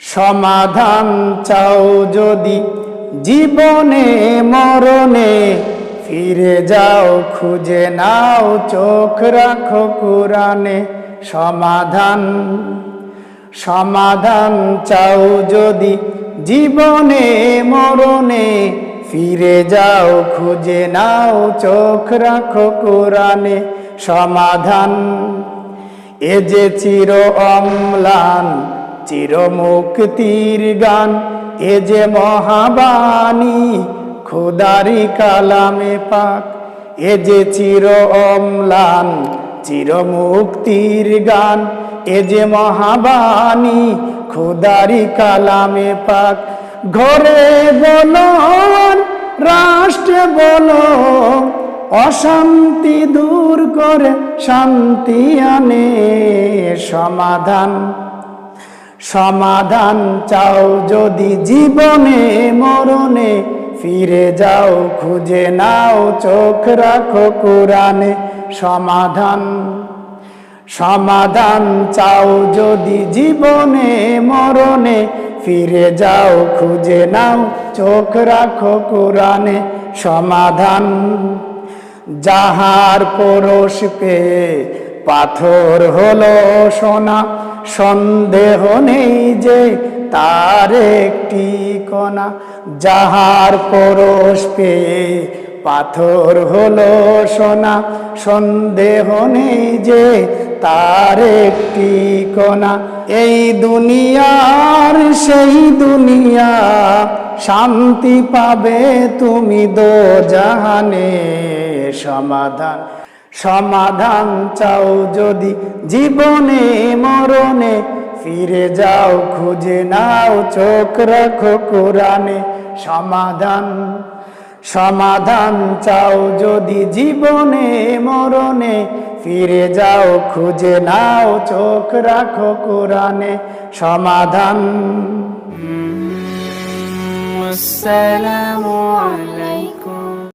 সমাধান চাও যদি জীবনে, মরণে, ফিরে যাও, খুঁজে নাও, চোখ রাখো কোরআনে। সমাধান সমাধান চাও যদি জীবনে, মরণে, ফিরে যাও, খুঁজে নাও, চোখ রাখো কোরআনে। সমাধান, এ যে চির অম্লান চির মুক্তির গান, এ যে মহাবাণী, খুদারি কালামে পাক, এ যে চির অম্লান চির মুক্তির গান, এ যে মহাবাণী, খুদারি কালামে পাক। ঘরে বলো, রাষ্ট্রে বলো, অশান্তি দূর করে শান্তি আনে সমাধান। সমাধান চাও যদি জীবনে, মরণে, ফিরে যাও, খুঁজে নাও, চোখ রাখো কোরআনে সমাধান। সমাধান চাও যদি জীবনে, মরণে, ফিরে যাও, খুঁজে নাও, চোখ রাখো কোরআনে সমাধান। যাহার পরশ পেয়ে পাথর হলো সোনা সন্দেহ নেই যে তার একটি কণা। যাহার পরশ পেয়ে পাথর হলো সোনা। সন্দেহ নেই যে তার একটি কণা। এই দুনিয়ার সেই দুনিয়া শান্তি পাবে তুমি দো জাহানে সমাধান। সমাধান চাও যদি জীবনে, মরণে, ফিরে যাও, খুঁজে নাও, চোখ রাখো কোরআনে। সমাধান সমাধান চাও যদি জীবনে, মরণে, ফিরে যাও, খুঁজে নাও, চোখ রাখো কোরআনে। সমাধান। আসসালামু আলাইকুম।